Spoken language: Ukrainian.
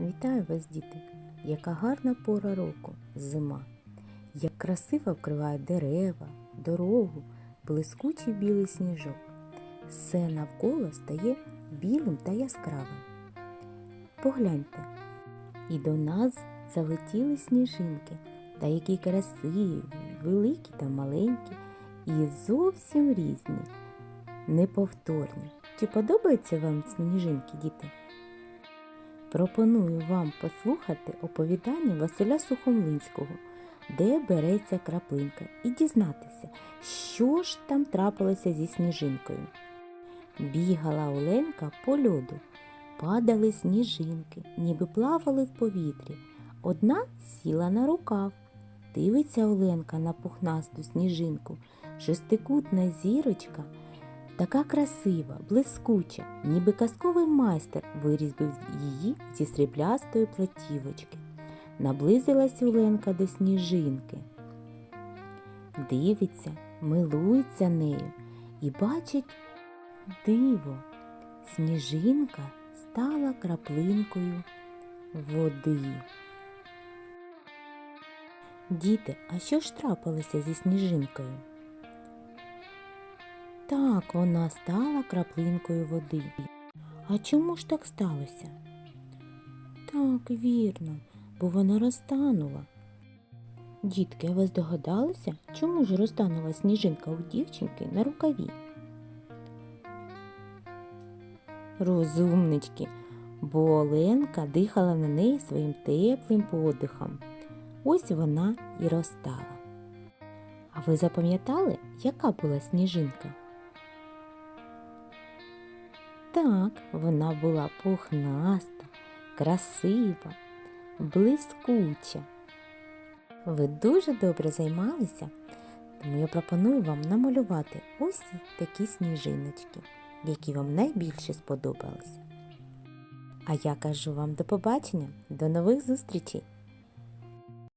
Вітаю вас, діти! Яка гарна пора року зима, як красиво вкриває дерева, дорогу, блискучий білий сніжок. Все навколо стає білим та яскравим. Погляньте, і до нас залетіли сніжинки, та які красиві, великі та маленькі, і зовсім різні, неповторні. Чи подобаються вам сніжинки, діти? Пропоную вам послухати оповідання Василя Сухомлинського, де береться краплинка, і дізнатися, що ж там трапилося зі сніжинкою. Бігала Оленка по льоду, падали сніжинки, ніби плавали в повітрі. Одна сіла на рукав. Дивиться Оленка на пухнасту сніжинку, шестикутна зірочка. Така красива, блискуча, ніби казковий майстер вирізбив її зі сріблястої платівочки. Наблизилась Оленка до сніжинки. Дивиться, милується нею і бачить диво. Сніжинка стала краплинкою води. Діти, а що ж трапилося зі сніжинкою? Так, вона стала краплинкою води. А чому ж так сталося? Так, вірно, бо вона розтанула. Дітки, а ви здогадалися, чому ж розтанула сніжинка у дівчинки на рукаві? Розумнички, бо Оленка дихала на неї своїм теплим подихом. Ось вона і розтала. А ви запам'ятали, яка була сніжинка? Так, вона була пухнаста, красива, блискуча. Ви дуже добре займалися, тому я пропоную вам намалювати ось такі сніжиночки, які вам найбільше сподобалися. А я кажу вам до побачення, до нових зустрічей!